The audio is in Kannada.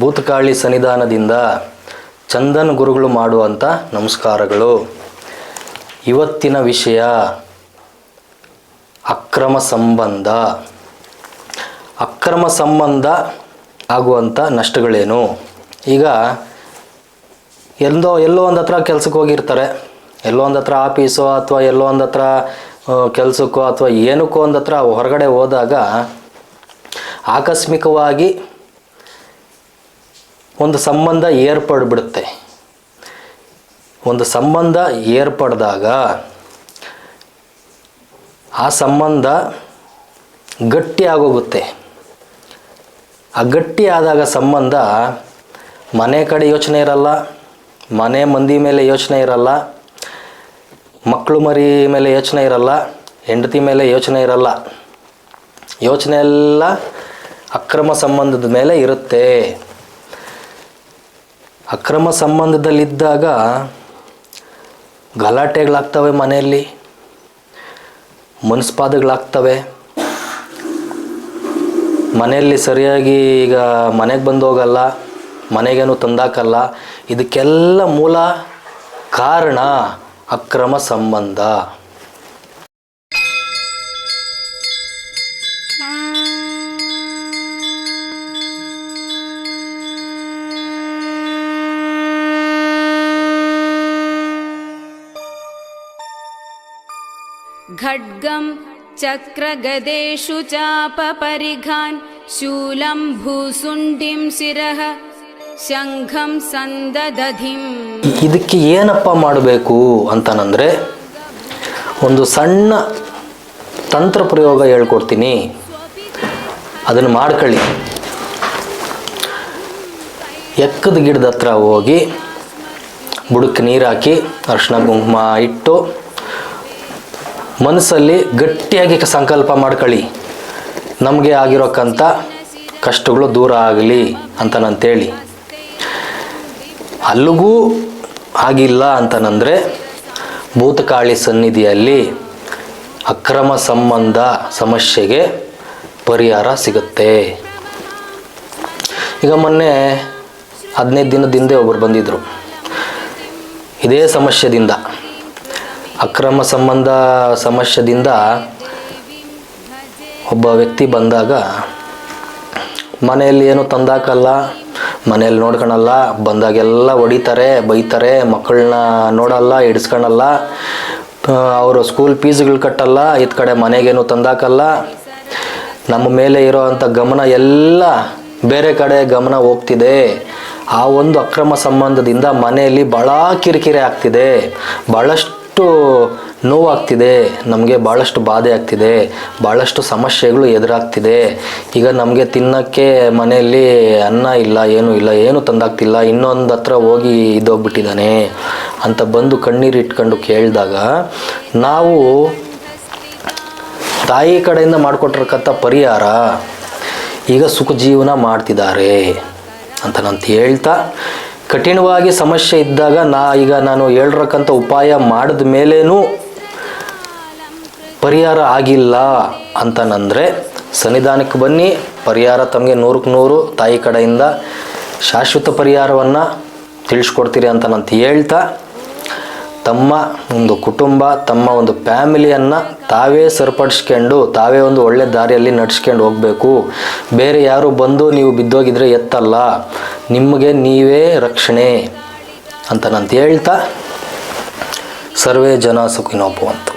ಭೂತಕಾಳಿ ಸನ್ನಿಧಾನದಿಂದ ಚಂದನ್ ಗುರುಗಳು ಮಾಡುವಂಥ ನಮಸ್ಕಾರಗಳು. ಇವತ್ತಿನ ವಿಷಯ ಅಕ್ರಮ ಸಂಬಂಧ. ಅಕ್ರಮ ಸಂಬಂಧ ಆಗುವಂಥ ನಷ್ಟಗಳೇನು? ಈಗ ಎಲ್ಲೋ ಎಲ್ಲೋ ಒಂದು ಹತ್ರ ಕೆಲಸಕ್ಕೆ ಹೋಗಿರ್ತಾರೆ. ಎಲ್ಲೋ ಒಂದು ಹತ್ರ ಆಫೀಸೋ ಅಥವಾ ಎಲ್ಲೋ ಒಂದು ಹತ್ರ ಕೆಲಸಕ್ಕೋ ಅಥವಾ ಏನಕ್ಕೋ ಒಂದು ಹತ್ರ ಹೊರಗಡೆ ಹೋದಾಗ ಆಕಸ್ಮಿಕವಾಗಿ ಒಂದು ಸಂಬಂಧ ಏರ್ಪಡ್ಬಿಡುತ್ತೆ. ಒಂದು ಸಂಬಂಧ ಏರ್ಪಡಿದಾಗ ಆ ಸಂಬಂಧ ಗಟ್ಟಿ ಆಗೋಗುತ್ತೆ. ಆ ಗಟ್ಟಿ ಆದಾಗ ಸಂಬಂಧ ಮನೆ ಕಡೆ ಯೋಚನೆ ಇರಲ್ಲ, ಮನೆ ಮಂದಿ ಮೇಲೆ ಯೋಚನೆ ಇರಲ್ಲ, ಮಕ್ಕಳು ಮರಿ ಮೇಲೆ ಯೋಚನೆ ಇರಲ್ಲ, ಹೆಂಡತಿ ಮೇಲೆ ಯೋಚನೆ ಇರಲ್ಲ. ಯೋಚನೆ ಎಲ್ಲ ಅಕ್ರಮ ಸಂಬಂಧದ ಮೇಲೆ ಇರುತ್ತೆ. ಅಕ್ರಮ ಸಂಬಂಧದಲ್ಲಿದ್ದಾಗ ಗಲಾಟೆಗಳಾಗ್ತವೆ ಮನೆಯಲ್ಲಿ, ಮನಸ್ಪಾದಗಳಾಗ್ತವೆ. ಮನೆಯಲ್ಲಿ ಸರಿಯಾಗಿ ಈಗ ಮನೆಗೆ ಬಂದು ಹೋಗಲ್ಲ ಮನೆಗೇನು ತಂದಾಕಲ್ಲ, ಇದಕ್ಕೆಲ್ಲ ಮೂಲ ಕಾರಣ ಅಕ್ರಮ ಸಂಬಂಧ. खड्गं चक्रगदेषु चापपरिघान् शूलं भूसुण्डिं शिरः शङ्खं सन्ददधिम् ಇದಕ್ಕೆ ಏನಪ್ಪ ಮಾಡಬೇಕು ಅಂತನಂದರೆ ಒಂದು ಸಣ್ಣ ತಂತ್ರ ಪ್ರಯೋಗ ಹೇಳ್ಕೊಡ್ತೀನಿ ಅದನ್ನು ಮಾಡ್ಕೊಳ್ಳಿ ಎಕ್ಕದ ಗಿಡದ ಹತ್ರ ಹೋಗಿ ಬುಡಕ್ಕೆ ನೀರು ಹಾಕಿ ಅರಿಶಿನ ಕುಂಕುಮ ಇಟ್ಟು ಮನಸ್ಸಲ್ಲಿ ಗಟ್ಟಿಯಾಗಿ ಸಂಕಲ್ಪ ಮಾಡ್ಕೊಳ್ಳಿ. ನಮಗೆ ಆಗಿರೋಕ್ಕಂಥ ಕಷ್ಟಗಳು ದೂರ ಆಗಲಿ ಅಂತ ಅಂತನಂತೇಳಿ ಅಲ್ಲಿಗೂ ಆಗಿಲ್ಲ ಅಂತನಂದರೆ ಭೂತಕಾಳಿ ಸನ್ನಿಧಿಯಲ್ಲಿ ಅಕ್ರಮ ಸಂಬಂಧ ಸಮಸ್ಯೆಗೆ ಪರಿಹಾರ ಸಿಗುತ್ತೆ. ಈಗ ಮೊನ್ನೆ ಹದಿನೈದು ದಿನದ ಹಿಂದೆ ಒಬ್ಬರು ಬಂದಿದ್ದರು ಇದೇ ಸಮಸ್ಯೆದಿಂದ. ಅಕ್ರಮ ಸಂಬಂಧ ಸಮಸ್ಯೆದಿಂದ ಒಬ್ಬ ವ್ಯಕ್ತಿ ಬಂದಾಗ, ಮನೆಯಲ್ಲಿ ಏನು ತಂದಾಕಲ್ಲ, ಮನೆಯಲ್ಲಿ ನೋಡ್ಕೊಳಲ್ಲ ಬಂದಾಗೆಲ್ಲ ಹೊಡಿತಾರೆ, ಬೈತಾರೆ, ಮಕ್ಕಳನ್ನ ನೋಡಲ್ಲ ಹಿಡಿಸ್ಕೊಳಲ್ಲ ಅವರು ಸ್ಕೂಲ್ ಫೀಸ್ಗಳು ಕಟ್ಟಲ್ಲ, ಇದ್ ಕಡೆ ಮನೆಗೇನು ತಂದಾಕಲ್ಲ. ನಮ್ಮ ಮೇಲೆ ಇರೋ ಅಂಥ ಗಮನ ಎಲ್ಲ ಬೇರೆ ಕಡೆ ಗಮನ ಹೋಗ್ತಿದೆ. ಆ ಒಂದು ಅಕ್ರಮ ಸಂಬಂಧದಿಂದ ಮನೆಯಲ್ಲಿ ಭಾಳ ಕಿರಿಕಿರಿ ಆಗ್ತಿದೆ. ಭಾಳಷ್ಟು ನೋವಾಗ್ತಿದೆ, ನಮಗೆ ಭಾಳಷ್ಟು ಬಾಧೆ ಆಗ್ತಿದೆ ಭಾಳಷ್ಟು ಸಮಸ್ಯೆಗಳು ಎದುರಾಗ್ತಿದೆ. ಈಗ ನಮಗೆ ತಿನ್ನೋಕ್ಕೆ ಮನೆಯಲ್ಲಿ ಅನ್ನ ಇಲ್ಲ, ಏನೂ ಇಲ್ಲ, ಏನು ತಂದಾಗ್ತಿಲ್ಲ, ಇನ್ನೊಂದು ಹತ್ರ ಹೋಗಿ ಇದೋಗ್ಬಿಟ್ಟಿದ್ದಾನೆ ಅಂತ ಬಂದು ಕಣ್ಣೀರು ಇಟ್ಕೊಂಡು ಕೇಳಿದಾಗ, ನಾವು ತಾಯಿ ಕಡೆಯಿಂದ ಮಾಡಿಕೊಟ್ಟಿರ್ತಕ್ಕಂಥ ಪರಿಹಾರ ಈಗ ಸುಖ ಜೀವನ ಮಾಡ್ತಿದ್ದಾರೆ ಅಂತ ನಾನು ಹೇಳ್ತಾ ಕಠಿಣವಾಗಿ ಸಮಸ್ಯೆ ಇದ್ದಾಗ ನಾ ಈಗ ನಾನು ಹೇಳಿರಕ್ಕಂಥ ಉಪಾಯ ಮಾಡಿದ ಮೇಲೇನೂ ಪರಿಹಾರ ಆಗಿಲ್ಲ ಅಂತನಂದರೆ ಸನ್ನಿಧಾನಕ್ಕೆ ಬನ್ನಿ, ಪರಿಹಾರ ತಮಗೆ ನೂರಕ್ಕೆ ನೂರು, ತಾಯಿ ಕಡೆಯಿಂದ ಶಾಶ್ವತ ಪರಿಹಾರವನ್ನು ತಿಳಿಸ್ಕೊಡ್ತೀರಿ ಅಂತ ನಾನು ಹೇಳ್ತಾ ತಮ್ಮ ಒಂದು ಕುಟುಂಬ, ತಮ್ಮ ಒಂದು ಫ್ಯಾಮಿಲಿಯನ್ನು ತಾವೇ ಸರಿಪಡಿಸ್ಕೊಂಡು, ತಾವೇ ಒಂದು ಒಳ್ಳೆ ದಾರಿಯಲ್ಲಿ ನಡ್ಸ್ಕೊಂಡು ಹೋಗಬೇಕು. ಬೇರೆ ಯಾರು ಬಂದು ನೀವು ಬಿದ್ದೋಗಿದ್ರೆ ಎತ್ತಲ್ಲ. ನಿಮಗೆ ನೀವೇ ರಕ್ಷಣೆ ಅಂತ ನಾನು ಹೇಳ್ತಾ, ಸರ್ವೇ ಜನ ಸುಖಿನೋಪುವಂತು